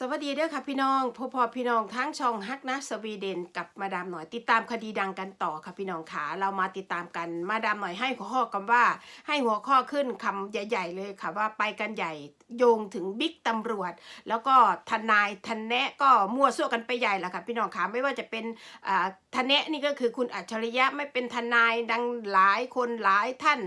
สวัสดีเด้อค่ะพี่น้องพอพอพี่น้องทั้งช่องฮักนะสวีเดนกับมาดามหน่อยติดตามคดีดังกันต่อค่ะพี่น้องขาเรามาติดตามกันมาดามหน่อยให้หัวข้อกันว่า ให้หัวข้อขึ้นคำใหญ่ ๆ เลยค่ะว่าไปกันใหญ่โยงถึงบิ๊กตำรวจ แล้วก็ทนายทนแนะก็มั่วซั่วกันไปใหญ่ละค่ะพี่น้องขาไม่ว่าจะเป็นอ่า ทนแนะนี่ก็คือคุณอัจฉริยะไม่เป็นทนายดังหลายคนหลายท่าน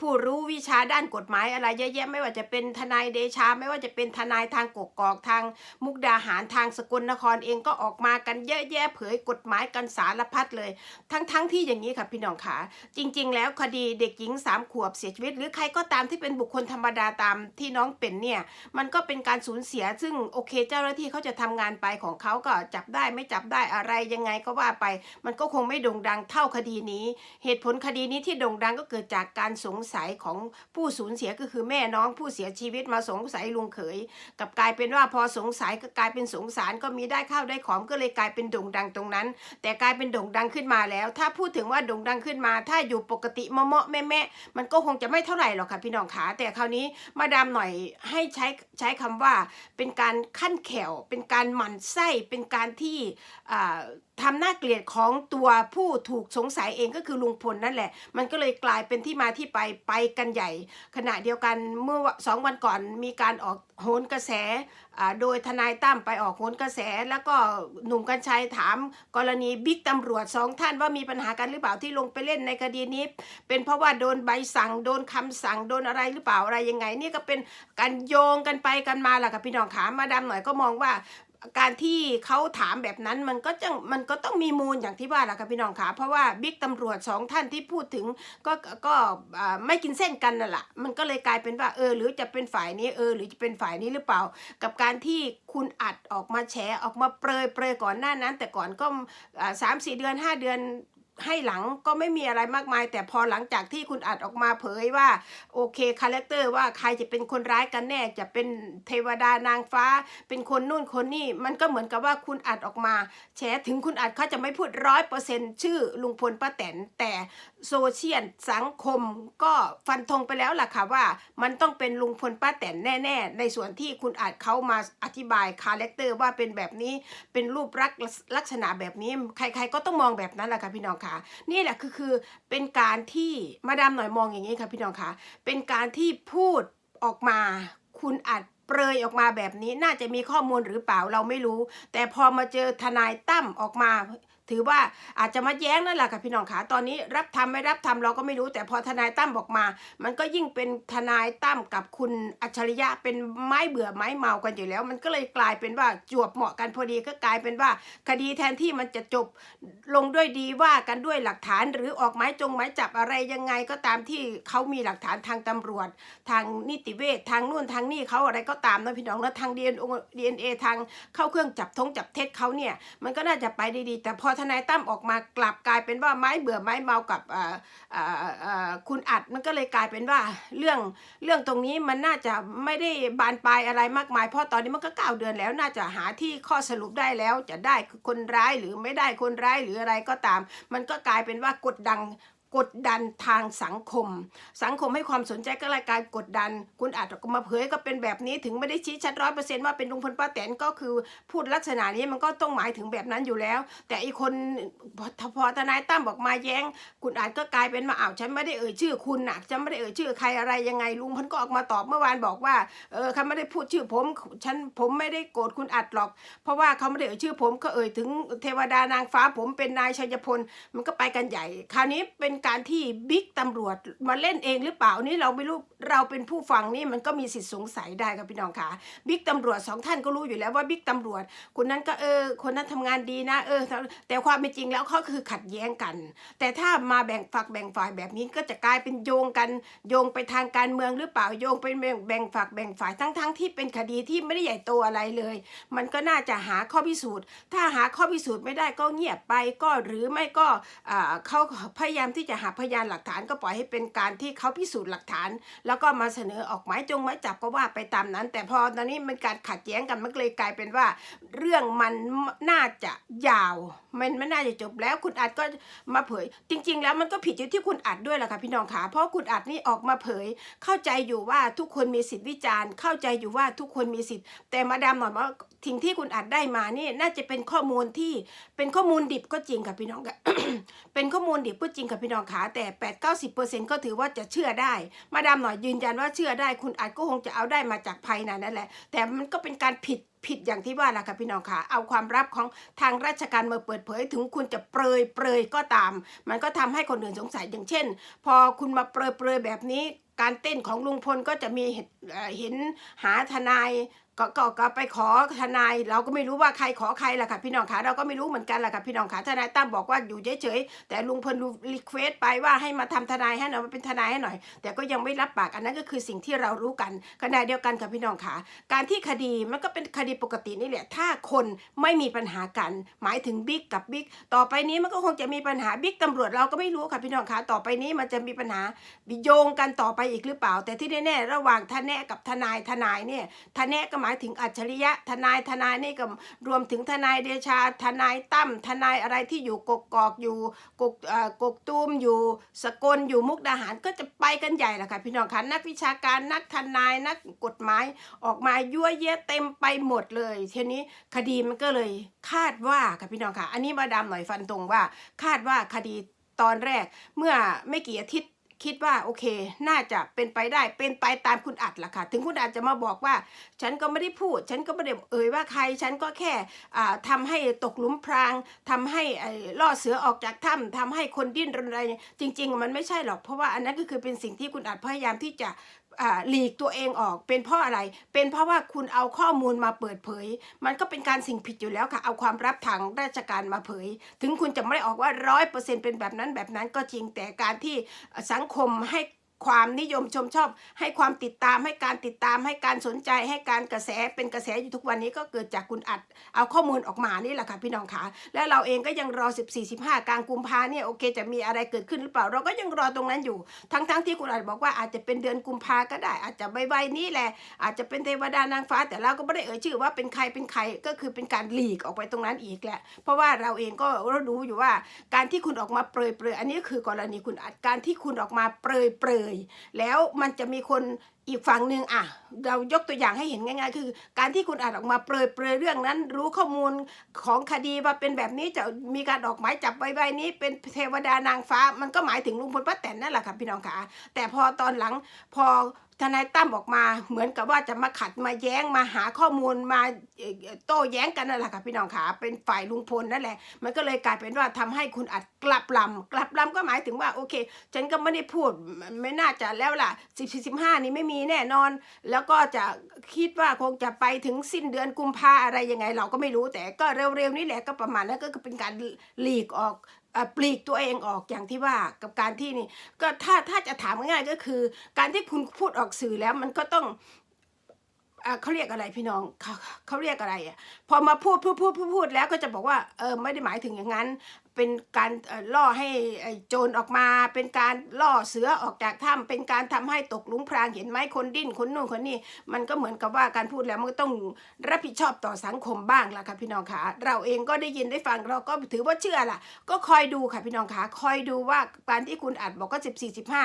ผู้รู้วิชาด้านกฎหมายอะไรเยอะแยะไม่ว่าจะเป็นทนายเดชา ไม่ว่าจะเป็นทนายทางกกอกทางมุกดาหารทางสกลนครเองก็ออกมากันเยอะแยะเผยกฎหมายกันสารพัดเลย ทั้งทั้งที่อย่างนี้ค่ะพี่น้องขาจริง ๆ แล้วคดีเด็กหญิงสามขวบเสียชีวิต หรือใครก็ตามที่เป็นบุคคลธรรมดาตามที่น้องเป็นเนี่ยมันก็เป็นการสูญเสียซึ่งโอเคเจ้าหน้าที่เขาจะทำงานไปของเขาก็จับได้ไม่จับได้อะไรยังไงก็ว่าไปมันก็คงไม่โด่งดังเท่าคดีนี้ เหตุผลคดีนี้ที่โด่งดังก็เกิดจากการสงสัยของผู้สูญเสียก็คือแม่น้องผู้เสียชีวิตมาสงสัยลุงเขยกับกลายเป็นว่าพอสงสัยก็กลายเป็นสงสารก็มีได้ข้าวได้ของก็เลยกลายเป็นโด่งดังตรงนั้น แต่กลายเป็นโด่งดังขึ้นมาแล้ว ถ้าพูดถึงว่าโด่งดังขึ้นมา ถ้าอยู่ปกติเมาะแม่แม่มันก็คงจะไม่เท่าไหร่หรอกค่ะพี่น้องขาแต่คราวนี้มาดามหน่อยให้ใช้ใช้คำว่าเป็นการขั้นแขวเป็นการหมั่นไส้เป็นการที่อ่าทำหน้าเกลียดของตัวผู้ถูกสงสัยเองก็คือลุงพลนั่นแหละ มันก็เลยกลายเป็นที่มาที่ไปไปกันใหญ่ ขณะเดียวกันเมื่อสองวันก่อนมีการออกโหนกระแสโดยทนายตั้มไปออกโหนกระแส แล้วก็หนุ่มกัญชัยถาม กรณีบิ๊กตำรวจสองท่านว่ามีปัญหากันหรือเปล่าที่ลงไปเล่นในคดีนี้ เป็นเพราะว่าโดนใบสั่งโดนคำสั่งโดนอะไรหรือเปล่าอะไรยังไง นี่ก็เป็นการโยงกันไปกันมาแหละค่ะพี่น้องขามาดามหน่อยก็มองว่า การที่เขาถามแบบนั้นมันก็จะมันก็ต้องมีมูลอย่างที่ว่าแหละค่ะพี่น้องขาเพราะว่าบิ๊กตำรวจสองท่านที่พูดถึงก็ก็ไม่กินเส้นกันน่ะแหละมันก็เลยกลายเป็นว่าเออหรือจะเป็นฝ่ายนี้เออหรือจะเป็นฝ่ายนี้หรือเปล่า กับการที่คุณอัดออกมาแฉออกมาเปรยเปรยก่อนหน้านั้น แต่ก่อนก็สามสี่เดือนห้าเดือน ให้หลังก็ไม่มีอะไรมากมาย แต่พอหลังจากที่คุณอัดออกมาเผยว่า โอเคคาแรคเตอร์ว่าใครจะเป็นคนร้ายกันแน่ จะเป็นเทวดานางฟ้า เป็นคนนู่นคนนี่ มันก็เหมือนกับว่าคุณอัดออกมาแฉถึงคุณอัดเขาจะไม่พูดร้อยเปอร์เซ็นชื่อลุงพลป้าแตนแต่ โซเชียลสังคมก็ฟันธงไปแล้วล่ะค่ะว่ามันต้องเป็นลุงพลป้าแตนแน่ ๆ ในส่วนที่คุณอัดเขามาอธิบายคาแรคเตอร์ว่าเป็นแบบนี้เป็นรูปลักษณ์ลักษณะแบบนี้ ใคร ๆ ก็ต้องมองแบบนั้นแหละค่ะพี่น้องค่ะ นี่แหละคือคือเป็นการที่มาดามหน่อยมองอย่างนี้ค่ะพี่น้องคะเป็นการที่พูดออกมาคุณอาจเปรยออกมาแบบนี้น่าจะมีข้อมูลหรือเปล่าเราไม่รู้ แต่พอมาเจอทนายตั้มออกมา ถือว่าอาจจะมาแย้งนั่นแหละค่ะพี่น้องขาตอนนี้รับทำไม่รับทำเราก็ไม่รู้ แต่พอทนายตั้มบอกมา มันก็ยิ่งเป็นทนายตั้มกับคุณอัจฉริยะเป็นไม้เบื่อไม้เมากันอยู่แล้ว มันก็เลยกลายเป็นว่าจวบเหมาะกันพอดีก็กลายเป็นว่า คดีแทนที่มันจะจบลงด้วยดีว่ากันด้วยหลักฐานหรือออกหมายจงหมายจับอะไรยังไงก็ตามที่เขามีหลักฐานทางตำรวจ ทางนิติเวชทางนู่นทางนี่เขาอะไรก็ตามนะพี่น้องแล้วทาง DNA ทางเข้าเครื่องจับทงจับเท็จเขาเนี่ยมันก็น่าจะไปดีๆแต่พอทนายตั้มออกมากลับกลายเป็นว่าไม้เบื่อไม้เมากับคุณอัดมันก็เลยกลายเป็นว่าเรื่องเรื่องตรงนี้มันน่าจะไม่ได้บานปลายอะไรมากมาย เพราะตอนนี้มันก็เก้าเดือนแล้วน่าจะหาที่ข้อสรุปได้แล้วจะได้คนร้ายหรือไม่ได้คนร้ายหรืออะไรก็ตาม มันก็กลายเป็นว่ากดดัน กดดันทางสังคม สังคมให้ความสนใจก็เลยการกดดัน คุณอาจจะมาเผยก็เป็นแบบนี้ถึงไม่ได้ชี้ชัดร้อยเปอร์เซ็นต์ว่าเป็นลุงพลป้าแตนก็คือพูดลักษณะนี้มันก็ต้องหมายถึงแบบนั้นอยู่แล้ว แต่อีกคนพอพอทนายตั้มบอกมาแย้ง คุณอาจก็กลายเป็นมาอ้าวฉันไม่ได้เอ่ยชื่อคุณนะฉันไม่ได้เอ่ยชื่อใครอะไรยังไงลุงพันก็ออกมาตอบเมื่อวานบอกว่าเออเขาไม่ได้พูดชื่อผมฉันผมไม่ได้โกรธคุณอัดหรอก เพราะว่าเขาไม่ได้เอ่ยชื่อผมก็เอ่ยถึงเทวดานางฟ้าผมเป็นนายชัยพลมันก็ไปกันใหญ่ คราวนี้เป็นการที่บิ๊กตำรวจมาเล่นเองหรือเปล่านี่เราไม่รู้เราเป็นผู้ฟังนี่มันก็มีสิทธิ์สงสัยได้ครับพี่น้องคะบิ๊กตำรวจสองท่านก็รู้อยู่แล้วว่าบิ๊กตำรวจ คนนั้นก็เออ คนนั้นทำงานดีนะ เออ แต่ความเป็นจริงแล้วเขาคือขัดแย้งกัน แต่ถ้ามาแบ่งฝักแบ่งฝ่ายแบบนี้ก็จะกลายเป็นโยงกันโยงไปทางการเมืองหรือเปล่าโยงเป็นแบ่งแบ่งฝักแบ่งฝ่ายทั้งๆทที่เป็นคดีที่ไม่ได้ใหญ่โตอะไรเลย มันก็น่าจะหาข้อพิสูจน์ ถ้าหาข้อพิสูจน์ไม่ได้ก็เงียบไปก็หรือไม่ก็เขาพยายามที่จะจะหาพยานหลักฐานก็ปล่อยให้เป็นการที่เขาพิสูจน์หลักฐาน แล้วก็มาเสนอออกหมายจงหมายจับก็ว่าไปตามนั้น แต่พอตอนนี้มันการขัดแย้งกันมันเลยกลายเป็นว่า เรื่องมันน่าจะยาว มันไม่น่าจะจบแล้วคุณอัดก็มาเผย จริง ๆ แล้วมันก็ผิดอยู่ที่คุณอัดด้วยแหละค่ะพี่น้องขาเพราะคุณอัดนี่ออกมาเผย เข้าใจอยู่ว่าทุกคนมีสิทธิวิจารณ์ เข้าใจอยู่ว่าทุกคนมีสิทธิ์แต่มาดามหน่อยว่าทิ้งที่คุณอัดได้มานี่น่าจะเป็นข้อมูลที่เป็นข้อมูลดิบก็จริงค่ะพี่น้องเป็นข้อมูลดิบก็จริงค่ะพี่น้องขาแต่แปดเก้าสิบเปอร์เซ็นก็ถือว่าจะเชื่อได้ มาดามหน่อยยืนยันว่าเชื่อได้ คุณอัดก็คงจะเอาได้มาจากภายในนั่นแหละ แต่มันก็เป็นการผิดผิดอย่างที่ว่าแหละค่ะพี่น้องค่ะ เอาความลับของทางราชการมาเปิดเผยถึงคุณจะเปรยเปรยก็ตาม มันก็ทำให้คนอื่นสงสัยอย่างเช่น พอคุณมาเปรยเปรยแบบนี้ การเต้นของลุงพลก็จะมีเห็นหาทนาย ก็ก็ก็ไปขอทนายเราก็ไม่รู้ว่าใครขอใครล่ะค่ะพี่น้องค่ะเราก็ไม่รู้เหมือนกันล่ะค่ะพี่น้องค่ะทนายตั้มบอกว่าอยู่เฉยๆแต่ลุงพลรีเควสไปว่าให้มาทำทนายให้หน่อยมาเป็นทนายให้หน่อย แต่ก็ยังไม่รับปากอันนั้นก็คือสิ่งที่เรารู้กันขณะเดียวกันค่ะพี่น้องค่ะการที่คดีมันก็เป็นคดีปกตินี่แหละถ้าคนไม่มีปัญหากัน หมายถึงบิ๊กกับบิ๊กต่อไปนี้มันก็คงจะมีปัญหาบิ๊กตำรวจเราก็ไม่รู้ค่ะพี่น้องค่ะต่อไปนี้มันจะมีปัญหาโยงกันต่อไปอีกหรือเปล่า แต่ที่แน่ๆระหว่างทนายกับทนายทนายเนี่ยทนายก็หมายถึงอัจฉริยะทนายทนายนี่ก็รวมถึงทนายเดชาทนายตั้มทนายอะไรที่อยู่กกอกอยู่กกเอ่อกกตูมอยู่สกลอยู่มุกดาหารก็จะไปกันใหญ่แหละค่ะพี่น้องค่ะนักวิชาการนักทนายนักกฎหมายออกมายั่วเยะเต็มไปหมดเลยทีนี้คดีมันก็เลยคาดว่าค่ะพี่น้องค่ะ อันนี้มาดามหน่อยฟันตรงว่า คาดว่าคดีตอนแรกเมื่อไม่กี่อาทิตย์ คิดว่าโอเค น่าจะเป็นไปได้เป็นไปตามคุณอัดล่ะค่ะ ถึงคุณอัดจะมาบอกว่า ฉันก็ไม่ได้พูด ฉันก็ไม่ได้เอ่ยว่าใคร ฉันก็แค่ทำทำให้ตกหลุมพรางทำให้ล่อเสือออกจากถ้ำทำให้คนดิ้นรนอะไรจริง ๆ มันไม่ใช่หรอกเพราะว่าอันนั้นก็คือเป็นสิ่งที่คุณอัดพยายามที่จะ หลีกตัวเองออกเป็นเพราะอะไร เป็นเพราะว่าคุณเอาข้อมูลมาเปิดเผย มันก็เป็นการสิ่งผิดอยู่แล้วค่ะ เอาความรับทางราชการมาเผย ถึงคุณจะไม่ได้ออกว่าร้อยเปอร์เซ็นเป็นแบบนั้นแบบนั้นก็จริงแต่การที่สังคมให้ ความนิยมชมชอบ ให้ความติดตามให้การติดตามให้การสนใจให้การกระแสเป็นกระแสอยู่ทุกวันนี้ก็เกิดจากคุณอัดเอาข้อมูลออกมานี่แหละค่ะพี่น้องค่ะและเราเองก็ยังรอ 14 15 กลางกุมภาเนี่ยโอเคจะมีอะไรเกิดขึ้นหรือเปล่า เราก็ยังรอตรงนั้นอยู่ ทั้งๆทที่คุณอาจบอกว่าอาจจะเป็นเดือนกุมภาก็ได้ อาจจะใบๆนี้แหละ อาจจะเป็นเทวดานางฟ้า แต่เราก็ไม่ได้เอ่ยชื่อว่าเป็นใครเป็นใครก็คือเป็นการหลีกออกไปตรงนั้นอีกแหละ เพราะว่าเราเองก็รู้อยู่ว่าการที่คุณออกมาเปรยเปรยอันนี้คือกรณีคุณอัดการที่คุณออกมาเปรยเปรยแล้วมันจะมีคนอีกฝั่งหนึ่งอะ เรายกตัวอย่างให้เห็นง่ายๆ คือ การที่คุณอ่านออกมาเปรยเปรยเรื่องนั้น รู้ข้อมูลของคดีว่าเป็นแบบนี้จะมีการออกหมายจับใบใบนี้ เป็นเทวดานางฟ้า มันก็หมายถึงลุงพลป้าแตนนั่นแหละค่ะพี่น้องค่ะแต่พอตอนหลังพอ ทนายตั้มออกมาเหมือนกับว่าจะมาขัดมาแย้งมาหาข้อมูลมาโต้แย้งกันนั่นแหละค่ะพี่น้องค่ะเป็นฝ่ายลุงพลนั่นแหละ มันก็เลยกลายเป็นว่าทำให้คุณอัดกลับลำกลับลำก็หมายถึงว่าโอเค ฉันก็ไม่ได้พูดไม่น่าจะแล้วล่ะสิบสิบห้านี้ไม่มีแน่นอน แล้วก็จะคิดว่าคงจะไปถึงสิ้นเดือนกุมภาอะไรยังไง เราก็ไม่รู้แต่ก็เร็วๆนี่แหละก็ประมาณนั้นก็เป็นการหลีกออก ปลีกตัวเองออกอย่างที่ว่ากับการที่นี่ก็ถ้าถ้าจะถามง่ายๆก็คือ การที่คุณพูดออกสื่อแล้วมันก็ต้อง เขาเรียกอะไรพี่น้องเขาเขาเรียกอะไรอะพอมาพูดพูดพูดพูดพูดแล้วก็จะบอกว่าเออไม่ได้หมายถึงอย่างนั้น เป็นการล่อให้โจรออกมา เป็นการล่อเสือออกจากถ้ำเป็นการทำให้ตกหลุมพรางเห็นไหมคนดิ้นคนนู่นคนนี่มันก็เหมือนกับว่าการพูดแล้วมันก็ต้องรับผิดชอบต่อสังคมบ้างล่ะค่ะพี่น้องคะเราเองก็ได้ยินได้ฟังเราก็ถือว่าเชื่อล่ะ ก็คอยดูค่ะพี่น้องคะคอยดูว่าการที่คุณอัดบอกก็สิบสี่สิบห้า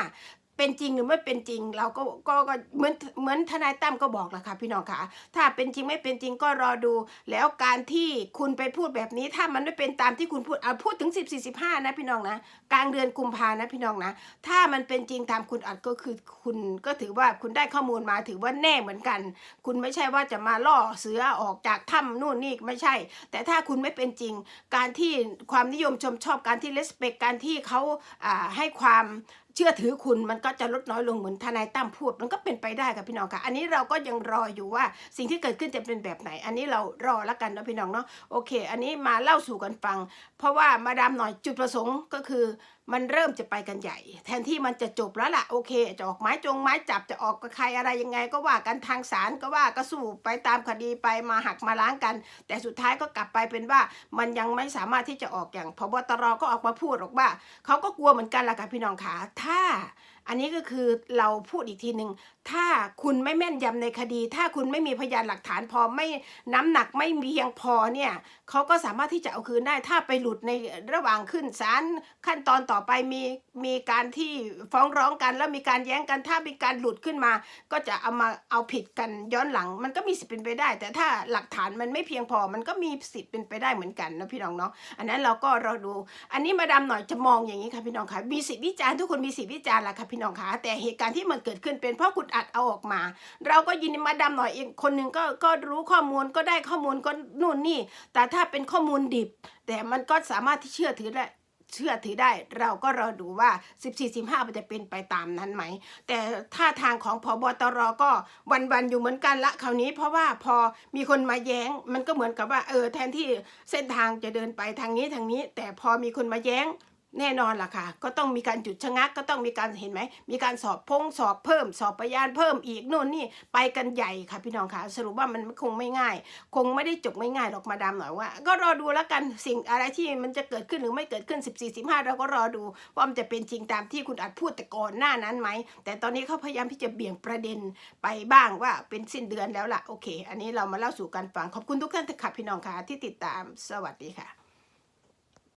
เป็นจริงหรือไม่เป็นจริง เราก็ก็ก็เหมือนเหมือนทนายตั้มก็บอกแหละค่ะพี่น้องค่ะ ถ้าเป็นจริงไม่เป็นจริงก็รอดู แล้วการที่คุณไปพูดแบบนี้ ถ้ามันไม่เป็นตามที่คุณพูดเอาพูดถึงสิบสี่สิบห้านะพี่น้องนะ กลางเดือนกุมภานะพี่น้องนะ ถ้ามันเป็นจริงตามคุณอัดก็คือคุณก็ถือว่าคุณได้ข้อมูลมาถือว่าแน่เหมือนกัน คุณไม่ใช่ว่าจะมาล่อเสือออกจากถ้ำนู่นนี่ไม่ใช่ แต่ถ้าคุณไม่เป็นจริง การที่ความนิยมชมชอบการที่เลสเปกการที่เขาอ่าให้ความ เชื่อถือคุณมันก็จะลดน้อยลงเหมือนทนายตั้มพูด มันก็เป็นไปได้ค่ะพี่น้องค่ะ อันนี้เราก็ยังรออยู่ว่าสิ่งที่เกิดขึ้นจะเป็นแบบไหน อันนี้เรารอแล้วกันนะพี่น้องเนาะโอเค อันนี้มาเล่าสู่กันฟัง เพราะว่ามาดามหน่อยจุดประสงค์ก็คือมันเริ่มจะไปกันใหญ่ แทนที่มันจะจบแล้วล่ะโอเค จะออกไม้จงไม้จับจะออกกับใครอะไรยังไง ก็ว่ากันทางศาลก็ว่าก็สู้ไปตามคดีไปมาหักมาล้างกัน แต่สุดท้ายก็กลับไปเป็นว่ามันยังไม่สามารถที่จะออกอย่างพบตรก็ออกมาพูดหรอกว่าเขาก็กลัวเหมือนกันล่ะค่ะพี่น้องขาถ้า อันนี้ก็คือเราพูดอีกทีหนึ่งถ้าคุณไม่แม่นยำในคดี ถ้าคุณไม่มีพยานหลักฐานพอไม่น้ำหนักไม่เพียงพอเนี่ยเขาก็สามารถที่จะเอาคืนได้ ถ้าไปหลุดในระหว่างขึ้นศาลขั้นตอนต่อไปมีมีการที่ฟ้องร้องกัน แล้วมีการแย้งกันถ้ามีการหลุดขึ้นมา ก็จะเอามาเอาผิดกันย้อนหลัง มันก็มีสิทธิ์เป็นไปได้ แต่ถ้าหลักฐานมันไม่เพียงพอมันก็มีสิทธิ์เป็นไปได้เหมือนกันนะพี่น้องเนาะอันนั้นเราก็เราดู อันนี้มาดามหน่อยจะมองอย่างนี้ค่ะพี่น้องค่ะมีสิทธิวิจารณ์ทุกคนมีสิทธิวิจารณ์แหละค่ะพี่น้องคะแต่เหตุการณ์ที่มันเกิดขึ้นเป็นเพราะคุณอัดเอาออกมา เราก็ยินดีมาดาหน่อยเองคนหนึ่งก็ก็รู้ข้อมูลก็ได้ข้อมูลก็นู่นนี่ แต่ถ้าเป็นข้อมูลดิบ แต่มันก็สามารถที่เชื่อถือได้เชื่อถือได้เราก็รอดูว่า 14 15มันจะเป็นไปตามนั้นไหม แต่ท่าทางของพอบตรก็วันๆอยู่เหมือนกันละคราวนี้เพราะว่าพอมีคนมาแย้ง มันก็เหมือนกับว่าเออแทนที่เส้นทางจะเดินไปทางนี้ทางนี้ แต่พอมีคนมาแย้ง แน่นอนล่ะค่ะ ก็ต้องมีการหยุดชะงักก็ต้องมีการเห็นไหม มีการสอบพงสอบเพิ่ม สอบพยานเพิ่มอีกนู่นนี่ไปกันใหญ่ค่ะพี่น้องค่ะ สรุปว่ามันคงไม่ง่าย คงไม่ได้จบไม่ง่ายหรอกมาดามหน่อยว่า ก็รอดูแล้วกันสิ่งอะไรที่มันจะเกิดขึ้นหรือไม่เกิดขึ้น 14 15เราก็รอดูว่ามันจะเป็นจริงตามที่คุณอัดพูดแต่ก่อนหน้านั้นไหมแต่ตอนนี้เขาพยายามที่จะเบี่ยงประเด็นไปบ้างว่าเป็นสิ้นเดือนแล้วล่ะโอเค อันนี้เรามาเล่าสู่กันฟังขอบคุณทุกท่านที่ขับพี่น้องค่ะที่ติดตามสวัสดีค่ะ